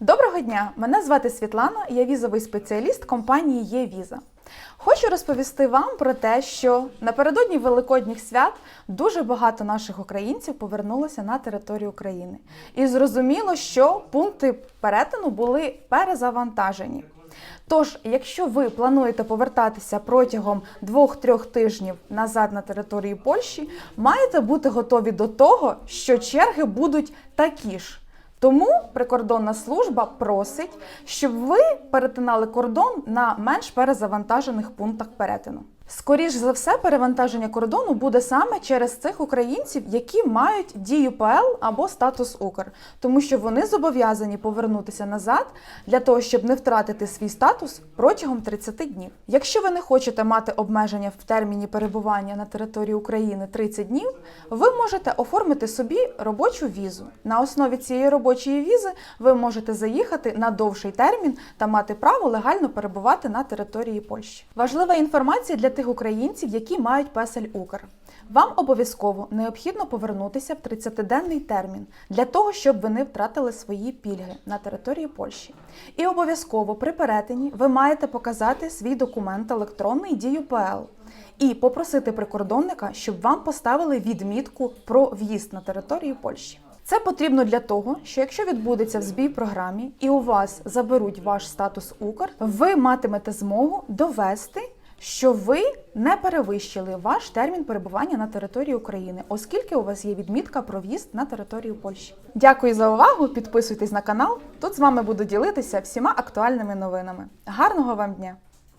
Доброго дня! Мене звати Світлана, я візовий спеціаліст компанії ЄВіза. Хочу розповісти вам про те, що напередодні Великодніх свят дуже багато наших українців повернулося на територію України. І зрозуміло, що пункти перетину були перезавантажені. Тож, якщо ви плануєте повертатися протягом 2-3 тижнів назад на територію Польщі, маєте бути готові до того, що черги будуть такі ж. Тому прикордонна служба просить, щоб ви перетинали кордон на менш перезавантажених пунктах перетину. Скоріш за все, перевантаження кордону буде саме через цих українців, які мають дію ПЛ або статус Укр, тому що вони зобов'язані повернутися назад для того, щоб не втратити свій статус протягом 30 днів. Якщо ви не хочете мати обмеження в терміні перебування на території України 30 днів, ви можете оформити собі робочу візу. На основі цієї робочої візи ви можете заїхати на довший термін та мати право легально перебувати на території Польщі. Важлива інформація для тих українців, які мають песель Укр. Вам обов'язково необхідно повернутися в 30-денний термін для того, щоб ви втратили свої пільги на території Польщі. І обов'язково при перетині ви маєте показати свій документ електронний дію ПЛ і попросити прикордонника, щоб вам поставили відмітку про в'їзд на територію Польщі. Це потрібно для того, що якщо відбудеться в програмі і у вас заберуть ваш статус Укр, ви матимете змогу довести, що ви не перевищили ваш термін перебування на території України, оскільки у вас є відмітка про в'їзд на територію Польщі. Дякую за увагу! Підписуйтесь на канал. Тут з вами буду ділитися всіма актуальними новинами. Гарного вам дня!